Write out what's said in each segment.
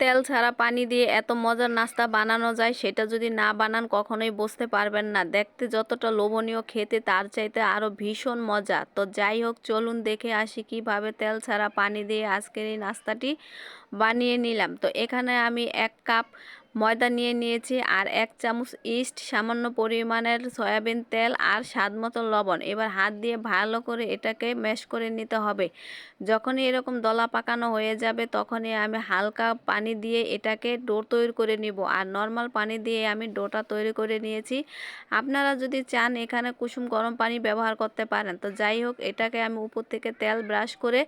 তেল ছাড়া পানি দিয়ে এত মজার নাস্তা বানানো যায়, সেটা যদি না বানান কখনোই বুঝতে পারবেন না। দেখতে যতটা লোভনীয় খেতে, তার চাইতে আরও ভীষণ মজা। তো যাই হোক, চলুন দেখে আসি কীভাবে তেল ছাড়া পানি দিয়ে আজকের এই নাস্তাটি বানিয়ে নিলাম। তো এখানে আমি এক কাপ ময়দা নিয়ে নিয়েছি আর এক চামচ ইস্ট, সামান্য পরিমাণের সয়াবিন তেল আর স্বাদ মতো লবণ। এবার হাত দিয়ে ভালো করে এটাকে ম্যাশ করে নিতে হবে। যখনই এরকম দলা পাকানো হয়ে যাবে, তখনই আমি হালকা পানি দিয়ে এটাকে ডো তৈরি করে নিব। আর নর্মাল পানি দিয়ে আমি ডোটা তৈরি করে নিয়েছি। আপনারা যদি চান এখানে কুসুম গরম পানি ব্যবহার করতে পারেন। তো যাই হোক, এটাকে আমি উপর থেকে তেল ব্রাশ করে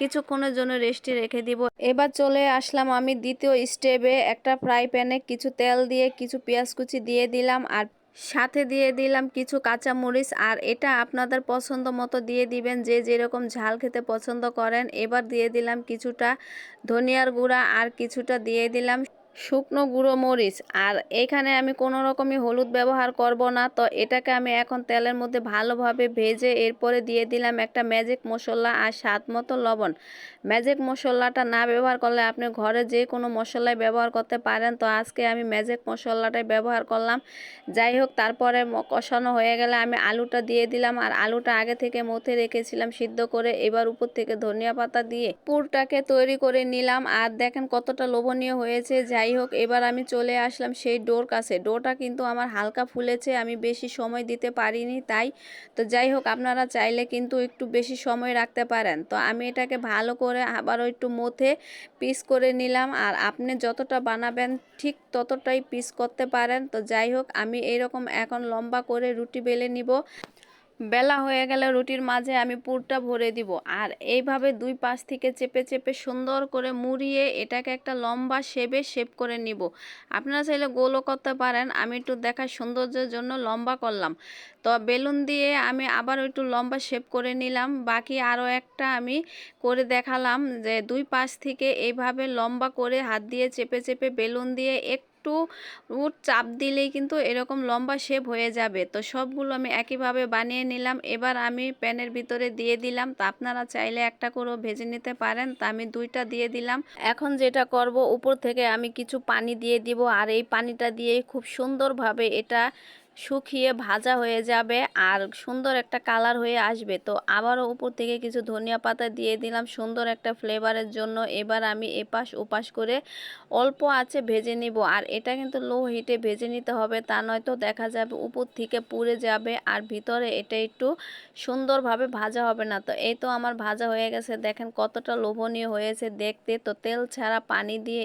কিছুক্ষণের জন্য রেস্টে রেখে দিব। এবার চলে আসলাম আমি দ্বিতীয় স্টেপে একটা ফ্রাই প্যানে কিছু তেল দিয়ে, কিছু পেঁয়াজ কুচি দিয়ে দিলাম আর সাথে দিয়ে দিলাম কিছু কাঁচা মরিচ আর এটা আপনাদের পছন্দ মতো দিয়ে দিবেন। যে যেরকম ঝাল খেতে পছন্দ করেন। এবার দিয়ে দিলাম কিছুটা ধনিয়ার গুঁড়া আর কিছুটা দিয়ে দিলাম শুকনো গুঁড়ো মরিচ। আর এখানে আমি কোনো রকমই হলুদ ব্যবহার করব না, তো এটাকে আমি এখন তেলের মধ্যে ভালোভাবে ভেজে এরপরে দিয়ে দিলাম একটা ম্যাজিক মশলা আর স্বাদ মতো লবণ। ম্যাজিক মশলাটা না ব্যবহার করলে আপনি ঘরে যে কোনো মশলাই ব্যবহার করতে পারেন, তো আজকে আমি ম্যাজিক মশলাটাই ব্যবহার করলাম। যাই হোক, তারপরে কষানো হয়ে গেলে আমি আলুটা দিয়ে দিলাম আর আলুটা আগে থেকে মথে রেখেছিলাম সিদ্ধ করে, এবার উপর থেকে ধনিয়া পাতা দিয়ে পুরটাকে তৈরি করে নিলাম। আর দেখেন কতটা লোভনীয় হয়েছে, যাই হোক, এবার আমি চলে আসলাম সেই ডোর কাছে। ডোটা কিন্তু আমার হালকা ফুলেছে, আমি বেশি সময় দিতে পারিনি তাই। তো যাই হোক, আপনারা চাইলে কিন্তু একটু বেশি সময় রাখতে পারেন। তো আমি এটাকে ভালো করে আবারও একটু মথে পিস করে নিলাম, আর আপনি যতটা বানাবেন ঠিক ততটাই পিস করতে পারেন। তো যাই হোক, আমি এরকম এখন লম্বা করে রুটি বেলে নিব। বেলা হয়ে গেলে রুটির মাঝে আমি পুরটা ভরে দিব। আর এইভাবে দুই পাশ থেকে চেপে চেপে সুন্দর করে মুড়িয়ে এটাকে একটা লম্বা শেপে শেপ করে নিব। আপনারা চাইলে গোলও করতে পারেন, আমি একটু দেখার সৌন্দর্যের জন্য লম্বা করলাম। তো বেলুন দিয়ে আমি আবার একটু লম্বা শেপ করে নিলাম। বাকি আরও একটা আমি করে দেখালাম যে দুই পাশ থেকে এইভাবে লম্বা করে হাত দিয়ে চেপে চেপে বেলুন দিয়ে একটু চাপ দিলেই কিন্তু এরকম লম্বা শেপ হয়ে যাবে। তো সবগুলো আমি একইভাবে বানিয়ে নিলাম। এবার আমি প্যানের ভিতরে দিয়ে দিলাম। তা আপনারা চাইলে একটা করেও ভেজে নিতে পারেন। তা আমি দুইটা দিয়ে দিলাম। এখন যেটা করব, উপর থেকে আমি কিছু পানি দিয়ে দিব। আর এই পানিটা দিয়ে খুব সুন্দরভাবে এটা শুকিয়ে ভাজা হয়ে যাবে আর সুন্দর একটা কালার হয়ে আসবে। তো আবারও উপর থেকে কিছু ধনিয়া পাতা দিয়ে দিলাম সুন্দর একটা ফ্লেভারের জন্য। এবার আমি এপাশ ওপাশ করে অল্প আছে ভেজে নিব। আর এটা কিন্তু লো হিটে ভেজে নিতে হবে, তা নয়তো দেখা যাবে উপর থেকে পুড়ে যাবে আর ভিতরে এটা একটু সুন্দরভাবে ভাজা হবে না। তো এই তো আমার ভাজা হয়ে গেছে, দেখেন কতটা লোভনীয় হয়েছে দেখতে। তো তেল ছাড়া পানি দিয়ে